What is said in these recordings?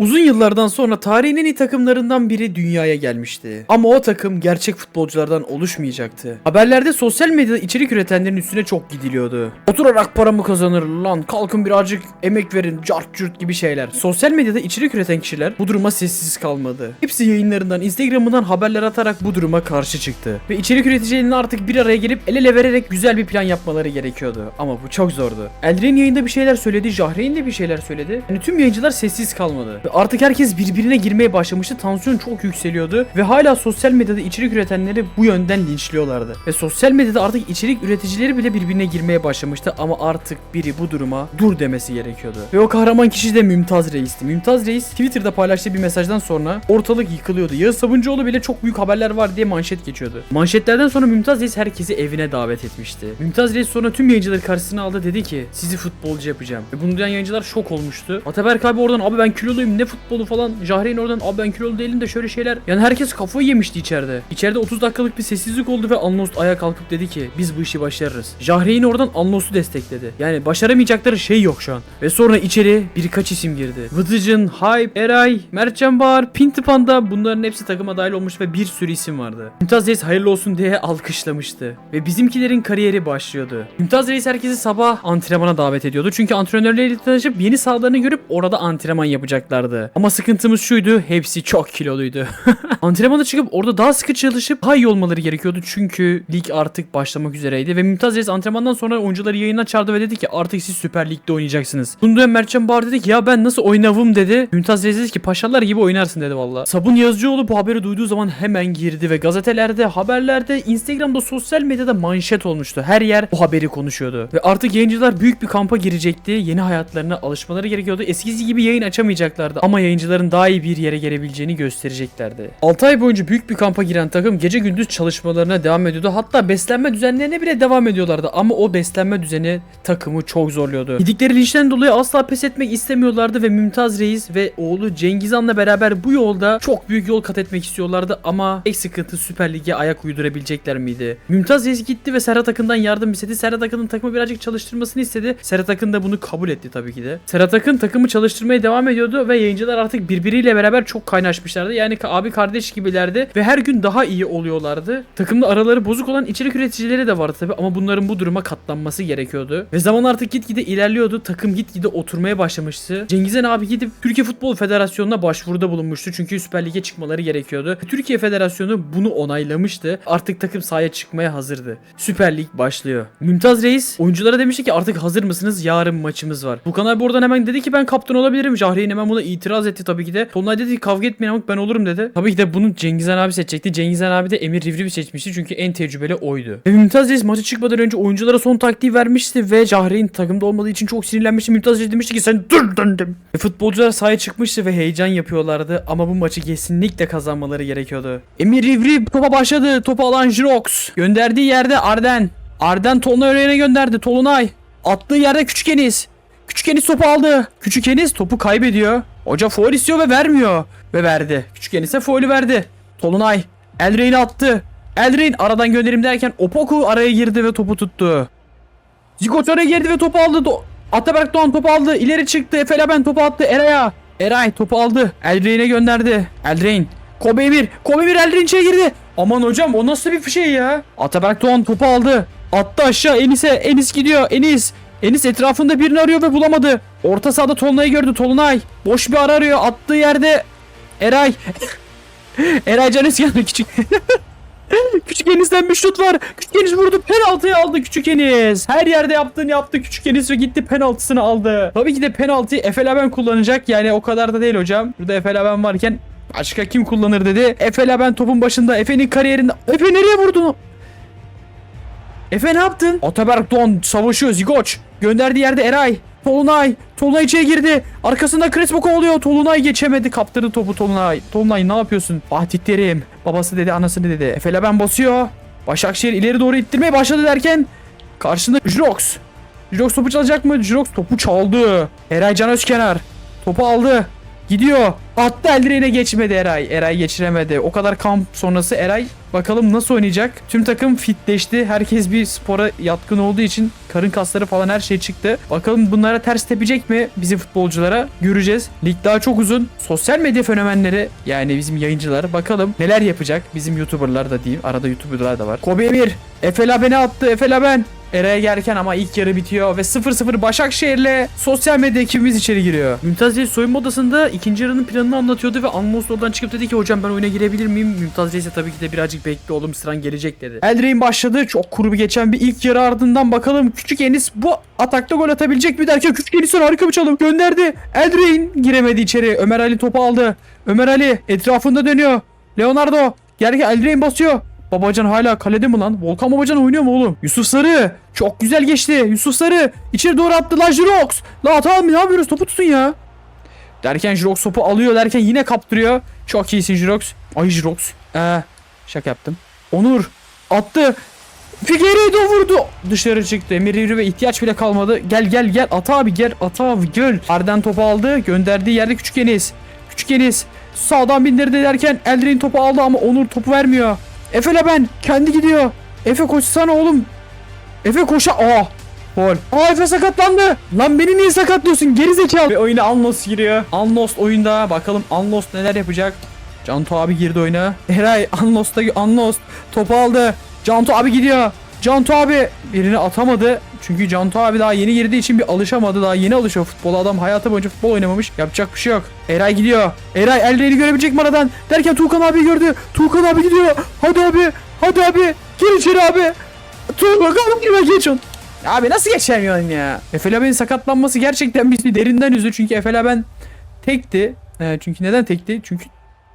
Uzun yıllardan sonra tarihin en iyi takımlarından biri dünyaya gelmişti. Ama o takım gerçek futbolculardan oluşmayacaktı. Haberlerde sosyal medyada içerik üretenlerin üstüne çok gidiliyordu. Oturarak para mı kazanır lan kalkın birazcık emek verin cart cürt gibi şeyler. Sosyal medyada içerik üreten kişiler bu duruma sessiz kalmadı. Hepsi yayınlarından instagramından haberler atarak bu duruma karşı çıktı. Ve içerik üreticilerinin artık bir araya gelip el ele vererek güzel bir plan yapmaları gerekiyordu. Ama bu çok zordu. Eldrin yayında bir şeyler söyledi, Jahreyn de bir şeyler söyledi. Yani tüm yayıncılar sessiz kalmadı. Ve artık herkes birbirine girmeye başlamıştı. Tansiyon çok yükseliyordu. Ve hala sosyal medyada içerik üretenleri bu yönden linçliyorlardı. Ve sosyal medyada artık içerik üreticileri bile birbirine girmeye başlamıştı. Ama artık biri bu duruma dur demesi gerekiyordu. Ve o kahraman kişi de Mümtaz Reis'ti. Mümtaz Reis Twitter'da paylaştığı bir mesajdan sonra ortalık yıkılıyordu. Yağız Sabuncuoğlu bile çok büyük haberler var diye manşet geçiyordu. Manşetlerden sonra Mümtaz Reis herkesi evine davet etmişti. Mümtaz Reis sonra tüm yayıncıları karşısına aldı dedi ki sizi futbolcu yapacağım. Ve bunu duyan yayıncılar şok olmuştu. Ataberk abi oradan abi ben kiloluyum ne futbolu falan. Jahreyn oradan abi ben kilolu değilim de şöyle şeyler. Yani herkes kafayı yemişti içeride. İçeride 30 dakikalık bir sessizlik oldu ve Annost ayağa kalkıp dedi ki biz bu işi başarırız. Jahreyn oradan Anlost'u destekledi. Yani başaramayacakları şey yok şu an. Ve sonra içeri birkaç isim girdi. Vıdıcın, Hype, Eray, Mertcan Bağır, Pinti Panda bunların hepsi takıma dahil olmuş ve bir sürü isim vardı. Mümtaz Reis hayırlı olsun diye alkışlamıştı. Ve bizimkilerin kariyeri başlıyordu. Mümtaz Reis herkesi sabah antrenmana davet ediyordu. Çünkü antrenörleriyle tanışıp yeni sahalarını görüp orada antrenman yapacaklardı. Ama sıkıntımız şuydu. Hepsi çok kiloluydu. Antrenmana çıkıp orada daha sıkı çalışıp daha iyi olmaları gerekiyordu. Çünkü lig artık başlamak üzereydi. Ve Mümtaz Reis antrenmandan sonra oyuncuları yayına çağırdı ve dedi ki artık siz Süper Lig'de oynayacaksınız. Bunu duyan Mertcan Bağır dedi ki ya ben nasıl oynavım dedi. Mümtaz Reis dedi ki paşalar gibi oynarsın dedi valla. Sabun Yazıcıoğlu bu haberi duyduğu zaman hemen girdi ve gazetelerde, haberlerde, Instagram'da, sosyal medyada manşet olmuştu. Her yer bu haberi konuşuyordu. Ve artık yayıncılar büyük bir kampa girecekti. Yeni hayatlarına alışmaları gerekiyordu. Eskisi gibi yayın açamayacaklardı ama yayıncıların daha iyi bir yere gelebileceğini göstereceklerdi. 6 ay boyunca büyük bir kampa giren takım gece gündüz çalışmalarına devam ediyordu. Hatta beslenme düzenlerine bile devam ediyorlardı. Ama o beslenme düzeni takımı çok zorluyordu. Yedikleri linçten dolayı asla pes etmek istemiyorlardı ve Mümtaz Reis ve oğlu Cengizhan'la beraber bu yolda çok büyük yol kat etmek istiyorlardı ama tek sıkıntı Süper Lig'e ayak uydurabilecekler miydi? Mümtaz Reis gitti ve Serhat Akın'dan yardım istedi. Serhat Akın'ın takımı birazcık çalıştırmasını istedi. Serhat Akın da bunu kabul etti tabii ki de. Serhat Akın takımı çalıştırmaya devam ediyordu ve yayıncılar artık birbiriyle beraber çok kaynaşmışlardı. Yani abi kardeş gibilerdi ve her gün daha iyi oluyorlardı. Takımda araları bozuk olan içerik üreticileri de vardı tabii ama bunların bu duruma katlanması gerekiyordu. Ve zaman artık gitgide ilerliyordu. Takım gitgide oturmaya başlamıştı. Cengizhan abi gidip Türkiye Futbol Federasyonu'na başvuruda bulunmuştu. Çünkü Süper Lig'e çıkmaları gerekiyordu. Türkiye Federasyonu bunu onaylamıştı. Artık takım sahaya çıkmaya hazırdı. Süper Lig başlıyor. Mümtaz Reis oyunculara demişti ki artık hazır mısınız? Yarın maçımız var. Bu kanal buradan hemen dedi ki ben kaptan olabilirim. Jahreyn hemen buna itiraz etti tabii ki de. Tolunay dedi ki kavga etmeyin ama ben olurum dedi. Tabii ki de bunu Cengizhan abi seçecekti. Cengizhan abi de Emir Rivrivi seçmişti çünkü en tecrübeli oydu. Ve Mümtaz Reis maça çıkmadan önce oyunculara son taktiği vermişti ve Jahreyn takımda olmadığı için çok sinirlenmişti. Mümtaz Reis demişti ki sen dur döndüm. Ve futbolcular sahaya çıkmıştı ve heyecan yapıyorlardı ama bu maçı kesinlikle kazanmaları gerekiyordu. Emir Rivriv topa başladı. Topu alan Jirox. Gönderdiği yerde Arden. Arden Tolunay önüne gönderdi. Tolunay. Attığı yerde Küçük Enis. Küçük Enis topu aldı. Küçük Enis topu kaybediyor. Hoca foul istiyor ve vermiyor. Ve verdi. Küçük Enis'e foul'ü verdi. Tolunay. Elrey'ini attı. Elreyn aradan gönderim derken Opoku araya girdi ve topu tuttu. Zigot oraya girdi ve topu aldı. Do Ataberk Doğan topu aldı. İleri çıktı. Efe Laben topu attı. Eray'a. Eray topu aldı. Elreyn'e gönderdi. Elreyn. Kobe Emir. Kobe Emir Elreyn içeri girdi. Aman hocam o nasıl bir şey ya? Ataberk Doğan topu aldı. Attı aşağı Enis'e. Enis gidiyor. Enis. Enis etrafında birini arıyor ve bulamadı. Orta sahada Tolunay'ı gördü. Tolunay. Boş bir ara arıyor. Attığı yerde Eray. Eray Can Eskan'ı küçük. Küçük Enis'ten bir şut var. Küçük Enis vurdu. Penaltıyı aldı Küçük Enis. Her yerde yaptığını yaptı Küçük Enis ve gitti penaltısını aldı. Tabii ki de penaltıyı Efe Laben kullanacak. Yani o kadar da değil hocam. Burada Efe Laben varken başka kim kullanır dedi. Efe Laben topun başında. Efe'nin kariyerinde. Efe nereye vurdun? Efe ne yaptın? Ataberk Don savaşıyor Zigoç. Gönderdiği yerde Eray. Tolunay. Tolunay içeri girdi. Arkasında Crespo kovalıyor. Tolunay geçemedi. Kaptırdı topu Tolunay. Tolunay ne yapıyorsun? Fatih Terim. Babası dedi anasını dedi. Efe Laben basıyor. Başakşehir ileri doğru ittirmeye başladı derken karşında Jirox. Jirox topu çalacak mı? Jirox topu çaldı. Eray Can Özkenar. Topu aldı. Gidiyor. Attı Eldire'ine geçmedi Eray. Eray geçiremedi. O kadar kamp sonrası Eray bakalım nasıl oynayacak. Tüm takım fitleşti. Herkes bir spora yatkın olduğu için karın kasları falan her şey çıktı. Bakalım bunlara ters tepecek mi bizim futbolculara? Göreceğiz. Lig daha çok uzun. Sosyal medya fenomenleri yani bizim yayıncılar bakalım neler yapacak. Bizim YouTuber'lar da diyeyim. Arada YouTuber'lar da var. Kobe Emir. Efe Laben'e attı. Efe Laben. Eray'a gelirken ama ilk yarı bitiyor ve 0-0 Başakşehir'le sosyal medya ekibimiz içeri giriyor. Mümtaz Reis soyunma odasında ikinci yarının planını anlatıyordu ve Anmos oradan çıkıp dedi ki hocam ben oyuna girebilir miyim? Mümtaz Reis de tabii ki de birazcık bekle oğlum sıran gelecek dedi. Eldrain başladı. Çok kuru bir geçen bir ilk yarı ardından bakalım Küçük Enis bu atakta gol atabilecek mi derken Küçük Enis'ten harika bir çalım gönderdi. Eldrain giremedi içeri. Ömer Ali topu aldı. Ömer Ali etrafında dönüyor. Leonardo gelirken Eldrain basıyor. Babacan hala kalede mi lan? Volkan Babacan oynuyor mu oğlum? Yusuf Sarı. Çok güzel geçti. Yusuf Sarı. içeri doğru attı. La Jirox. La atalım ne yapıyoruz? Topu tutun ya. Derken Jirox topu alıyor derken yine kaptırıyor. Çok iyisin Jirox. Ay Jirox. Ee, şaka yaptım. Onur. Attı. Figueiredo vurdu. Dışarı çıktı. Emir yürü ve ihtiyaç bile kalmadı. Gel gel gel. Ata abi gel. Ata abi gel. Arden topu aldı. Gönderdiği yerde Küçük Enis. Küçük Enis. Sağdan bindirdi derken Eldrin topu aldı ama Onur topu vermiyor. Efe ben kendi gidiyor. Efe koşsana oğlum. Efe koşa. Aa. Gol. Aa Efe sakatlandı. Lan beni niye sakatlıyorsun geri zekalı. Ve oyuna Unlost giriyor. Unlost oyunda. Bakalım Unlost neler yapacak. Canto abi girdi oyuna. Eray Unlost'a Unlost. Topu aldı. Canto abi gidiyor. Canto abi birini atamadı. Çünkü Canto abi daha yeni girdiği için bir alışamadı. Daha yeni alışıyor futbola. Adam hayatı boyunca futbol oynamamış. Yapacak bir şey yok. Eray gidiyor. Eray ellerini görebilecek mi aradan? Derken Tuğkan abi gördü. Tuğkan abi gidiyor. Hadi abi. Hadi abi. Gir içeri abi. Tuğkan abi geç onu. Ya Abi nasıl geçemiyorsun ya? Efe Laben'in sakatlanması gerçekten bizi derinden üzdü. Çünkü Efe Laben tekti. Ee, çünkü neden tekti? Çünkü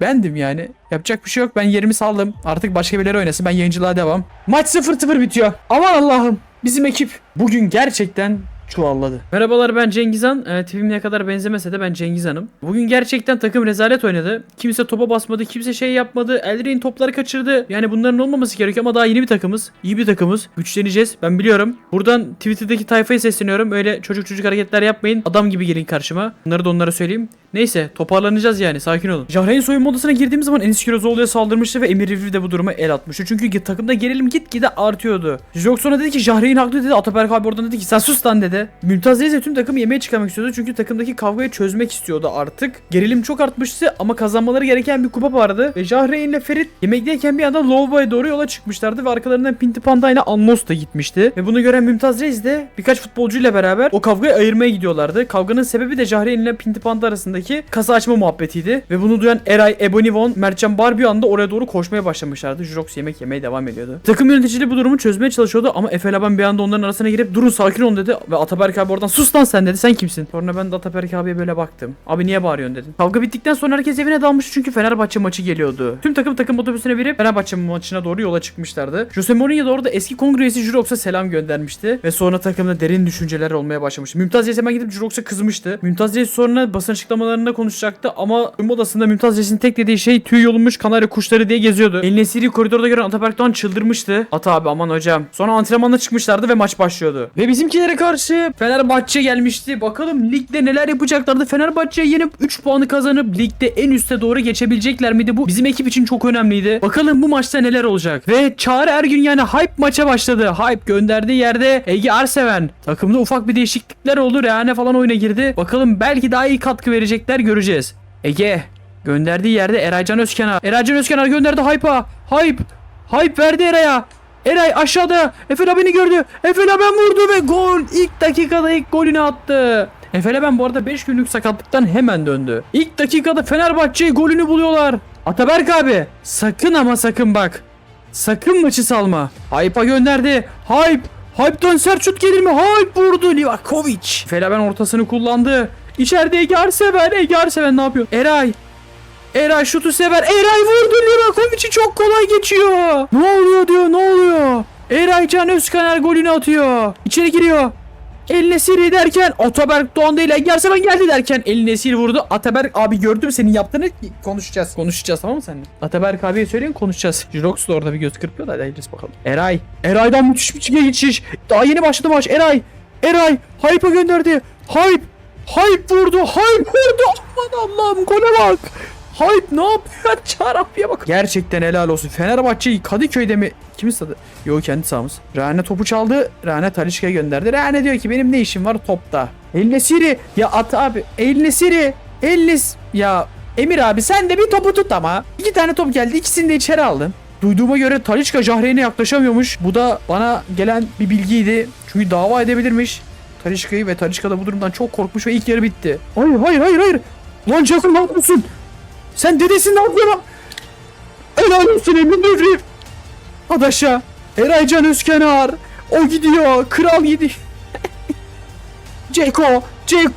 bendim yani. Yapacak bir şey yok. Ben yerimi saldım. Artık başka birileri oynasın. Ben yayıncılığa devam. Maç 0-0 bitiyor. Aman Allah'ım. Bizim ekip bugün gerçekten çuvalladı. Merhabalar ben Cengizhan. E, tipim ne kadar benzemese de ben Cengizhan'ım. Bugün gerçekten takım rezalet oynadı. Kimse topa basmadı, kimse şey yapmadı. Eldrain topları kaçırdı. Yani bunların olmaması gerekiyor ama daha yeni bir takımız. İyi bir takımız. Güçleneceğiz. Ben biliyorum. Buradan Twitter'daki tayfayı sesleniyorum. Öyle çocuk çocuk hareketler yapmayın. Adam gibi gelin karşıma. Bunları da onlara söyleyeyim. Neyse toparlanacağız yani sakin olun. Jahreyn soyunma odasına girdiğimiz zaman Enis Kirazoğlu'ya saldırmıştı ve Emir Rivri de bu duruma el atmıştı. Çünkü takımda gerilim gitgide artıyordu. Jok sonra dedi ki Jahreyn haklı dedi. Ataberk abi oradan dedi ki sen sus lan dedi. Mümtaz Reis de tüm takımı yemeğe çıkarmak istiyordu. Çünkü takımdaki kavgayı çözmek istiyordu artık. Gerilim çok artmıştı ama kazanmaları gereken bir kupa vardı. Ve Jahreyn ile Ferit yemekteyken bir anda Lowboy'a doğru yola çıkmışlardı. Ve arkalarından Pinti Panda ile Anmos da gitmişti. Ve bunu gören Mümtaz Reis de birkaç futbolcuyla beraber o kavgayı ayırmaya gidiyorlardı. Kavganın sebebi de Jahreyn ile Pinti Panda arasındaki kasa açma muhabbetiydi. Ve bunu duyan Eray, Ebony Von, Mertcan Bar bir anda oraya doğru koşmaya başlamışlardı. Jurox yemek yemeye devam ediyordu. Takım yöneticisi bu durumu çözmeye çalışıyordu ama Efe Laban bir anda onların arasına girip durun sakin olun dedi. Ve Ataberk abi oradan sus lan sen dedi sen kimsin? Sonra ben de Ataberk abiye böyle baktım. Abi niye bağırıyorsun dedim. Kavga bittikten sonra herkes evine dalmış çünkü Fenerbahçe maçı geliyordu. Tüm takım takım otobüsüne binip Fenerbahçe maçına doğru yola çıkmışlardı. Jose Mourinho da orada eski kongre üyesi Jurox'a selam göndermişti. Ve sonra takımda derin düşünceler olmaya başlamıştı. Mümtaz Reis hemen gidip Jurox'a kızmıştı. Mümtaz Reis sonra basın açıklamalarında konuşacaktı ama ünlü odasında Mümtaz Reis'in tek dediği şey tüy yolunmuş kanarya kuşları diye geziyordu. El Nesiri koridorda gören Ataberk Doğan çıldırmıştı. Ata abi aman hocam. Sonra antrenmana çıkmışlardı ve maç başlıyordu. Ve bizimkilere karşı Fenerbahçe gelmişti. Bakalım ligde neler yapacaklardı. Fenerbahçe'ye yenip 3 puanı kazanıp ligde en üste doğru geçebilecekler miydi? Bu bizim ekip için çok önemliydi. Bakalım bu maçta neler olacak. Ve Çağrı Ergün yani Hype maça başladı. Hype gönderdiği yerde Ege Arseven. Takımda ufak bir değişiklikler oldu. Rehane falan oyuna girdi. Bakalım belki daha iyi katkı verecekler göreceğiz. Ege gönderdiği yerde Eraycan Özkenar. Eraycan Özkenar gönderdi Hype'a. Hype. Hype verdi Eray'a. Eray aşağıda. Efe beni gördü. Efe ben vurdu ve gol. İlk dakikada ilk golünü attı. Efe ben bu arada 5 günlük sakatlıktan hemen döndü. İlk dakikada Fenerbahçe golünü buluyorlar. Ataberk abi sakın ama sakın bak. Sakın maçı salma. Hype'a gönderdi. Hype. Hype'dan sert şut gelir mi? Hype vurdu. Livakovic. Felaben ortasını kullandı. İçeride Ege Arseven. Ege Arseven ne yapıyor? Eray. Eray şutu sever. Eray vurdu Livakovic'i çok kolay geçiyor. Ne oluyor diyor ne oluyor? Eray Can Özkaner golünü atıyor. İçeri giriyor. El Nesiri derken Ataberk Doğan değil Ege Arseven geldi derken El Nesiri vurdu. Ataberk abi gördüm senin yaptığını konuşacağız. Konuşacağız tamam mı seninle? Ataberk abiye söyleyin konuşacağız. Jirox da orada bir göz kırpıyor da hayırlısı bakalım. Eray. Eray'dan müthiş bir geçiş. Daha yeni başladı maç. Eray. Eray. Hype'a gönderdi. Hype. Hype vurdu. Hype vurdu. Aman Allah'ım gole bak. Hype ne yapıyor? Çarapiye bak. Gerçekten helal olsun. Fenerbahçe'yi Kadıköy'de mi? Kimin stadı? Yok kendi sahamız. Rane topu çaldı. Rane Talişka'ya gönderdi. Rane diyor ki benim ne işim var topta. El Nesiri. Ya at abi. El Nesiri. El Nes... Ya Emir abi sen de bir topu tut ama. İki tane top geldi. ikisini de içeri aldın. Duyduğuma göre Talişka Jahreyn'e yaklaşamıyormuş. Bu da bana gelen bir bilgiydi. Çünkü dava edebilirmiş. Talişka'yı ve Talişka da bu durumdan çok korkmuş ve ilk yarı bitti. Hayır hayır hayır hayır. Lan Jason ne yapıyorsun? Sen dedesin ne yapıyorsun? Helal olsun Emir Devrim. Adaşa. Eraycan Özkenar. O gidiyor. Kral gidiyor. Ceko. Ceko.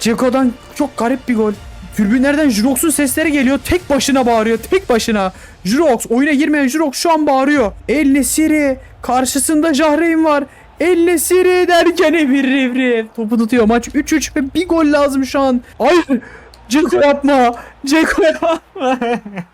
Ceko'dan çok garip bir gol. Tribünlerden Jurox'un sesleri geliyor. Tek başına bağırıyor. Tek başına. Jurox. Oyuna girmeyen Jurox şu an bağırıyor. El Nesiri. Karşısında Jahreyn var. El Nesiri derken Emir Rivri. Topu tutuyor. Maç 3-3 ve bir gol lazım şu an. Hayır. Ceko yapma. Ceko yapma.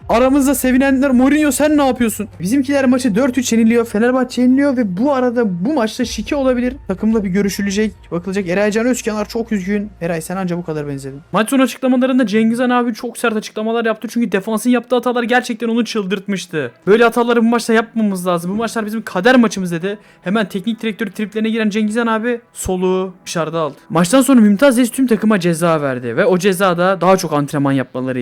Aramızda sevinenler Mourinho sen ne yapıyorsun? Bizimkiler maçı 4-3 yeniliyor. Fenerbahçe yeniliyor ve bu arada bu maçta şike olabilir. Takımla bir görüşülecek. Bakılacak. Eray Can Özkenar çok üzgün. Eray sen anca bu kadar benzedin. Maç sonu açıklamalarında Cengiz Han abi çok sert açıklamalar yaptı. Çünkü defansın yaptığı hatalar gerçekten onu çıldırtmıştı. Böyle hataları bu maçta yapmamamız lazım. Bu maçlar bizim kader maçımız dedi. Hemen teknik direktör triplerine giren Cengiz Han abi soluğu dışarıda aldı. Maçtan sonra Mümtaz Reis tüm takıma ceza verdi. Ve o cezada daha çok antrenman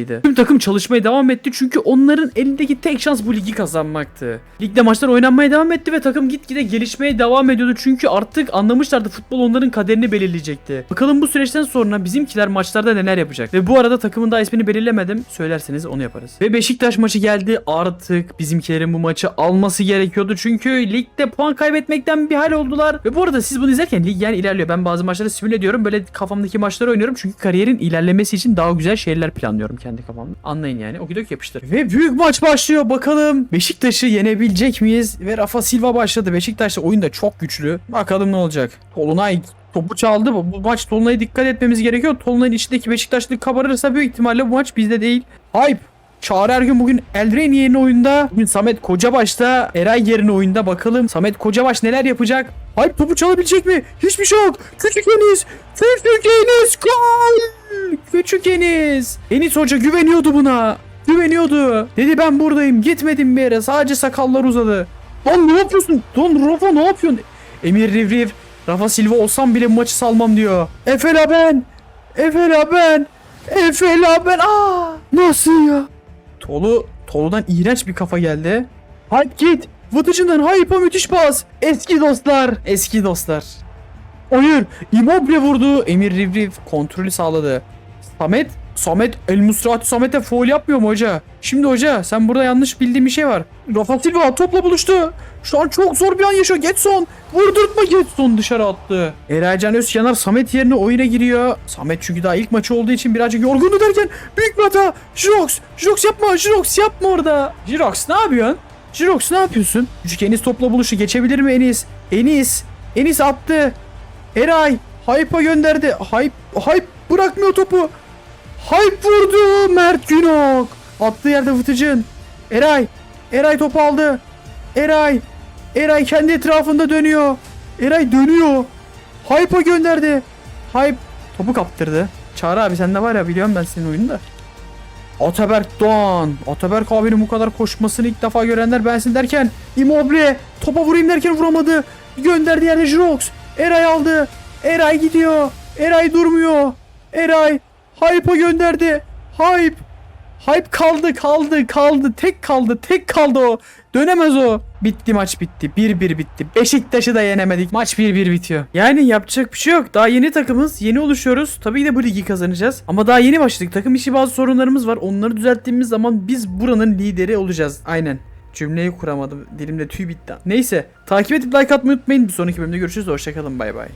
yapmalarıydı. Tüm takım çalışmaya devam etti çünkü onların elindeki tek şans bu ligi kazanmaktı. Ligde maçlar oynanmaya devam etti ve takım gitgide gelişmeye devam ediyordu çünkü artık anlamışlardı futbol onların kaderini belirleyecekti. Bakalım bu süreçten sonra bizimkiler maçlarda neler yapacak. Ve bu arada takımın daha ismini belirlemedim. Söylerseniz onu yaparız. Ve Beşiktaş maçı geldi. Artık bizimkilerin bu maçı alması gerekiyordu çünkü ligde puan kaybetmekten bir hal oldular. Ve bu arada siz bunu izlerken lig yani ilerliyor. Ben bazı maçları simüle ediyorum. Böyle kafamdaki maçları oynuyorum çünkü kariyerin ilerlemesi için daha güzel şeyler planlıyorum kendi kafamda. Anlayın yani. Okidok yapıştır. Ve büyük maç başlıyor. Bakalım Beşiktaş'ı yenebilecek miyiz? Ve Rafa Silva başladı. Beşiktaş da oyunda çok güçlü. Bakalım ne olacak. Tolunay topu çaldı. Bu bu maç Tolunay'a dikkat etmemiz gerekiyor. Tolunay'ın içindeki Beşiktaşlı kabarırsa büyük ihtimalle bu maç bizde değil. Hype. Çağrı Ergün bugün Eldren yerine oyunda. Bugün Samet Kocabaş'ta Eray yerine oyunda. Bakalım Samet Kocabaş neler yapacak? Hype topu çalabilecek mi? Hiçbir şey yok. Küçük Enis. Küçük Enis. Gol. Küçük Enis. Enis Hoca güveniyordu buna. Güveniyordu. Dedi ben buradayım. Gitmedim bir yere. Sadece sakallar uzadı. Lan ne yapıyorsun? Lan Rafa ne yapıyorsun? Emir Rivriv. Rafa Silva olsam bile maçı salmam diyor. Efela ben. Efela ben. Efela ben. Aa! Nasıl ya? Tolu, Tolu'dan iğrenç bir kafa geldi. Hadi git. Vıtıcından Haypa müthiş pas. Eski dostlar. Eski dostlar. Hayır. Immobile vurdu. Emir Rivriv kontrolü sağladı. Samet. Samet. El Musrati Samet'e foul yapmıyor mu hoca? Şimdi hoca sen burada yanlış bildiğin bir şey var. Rafa Silva topla buluştu. Şu an çok zor bir an yaşıyor. Getson. Vurdurtma Getson dışarı attı. Eraycan Özkenar Samet yerine oyuna giriyor. Samet çünkü daha ilk maçı olduğu için birazcık yorgundu derken büyük bir hata. Jirox. Jirox yapma. Jirox yapma orada. Jirox ne yapıyorsun? Jirox ne yapıyorsun? Çünkü Enis topla buluşu geçebilir mi Enis? Enis. Enis attı. Eray. Hype'a gönderdi. Hype. Hype bırakmıyor topu. Hype vurdu. Mert Günok. Attığı yerde Vıtıcın. Eray. Eray topu aldı. Eray. Eray kendi etrafında dönüyor. Eray dönüyor. Hype'a gönderdi. Hype topu kaptırdı. Çağrı abi sen de var ya biliyorum ben senin oyunu da. Ataberk Doğan. Ataberk abinin bu kadar koşmasını ilk defa görenler bensin derken Immobile topa vurayım derken vuramadı. Gönderdi yerde Jirox. Eray aldı. Eray gidiyor. Eray durmuyor. Eray Hype'a gönderdi. Hype. Hype kaldı kaldı kaldı. Tek kaldı tek kaldı o. Dönemez o. Bitti maç bitti. 1-1 bitti. Beşiktaş'ı da yenemedik. Maç 1-1 bitiyor. Yani yapacak bir şey yok. Daha yeni takımız. Yeni oluşuyoruz. Tabii de bu ligi kazanacağız. Ama daha yeni başladık. Takım içi bazı sorunlarımız var. Onları düzelttiğimiz zaman biz buranın lideri olacağız. Aynen. Cümleyi kuramadım. Dilimde tüy bitti. Neyse. Takip edip like atmayı unutmayın. Bir sonraki bölümde görüşürüz. Hoşçakalın. Bay bay.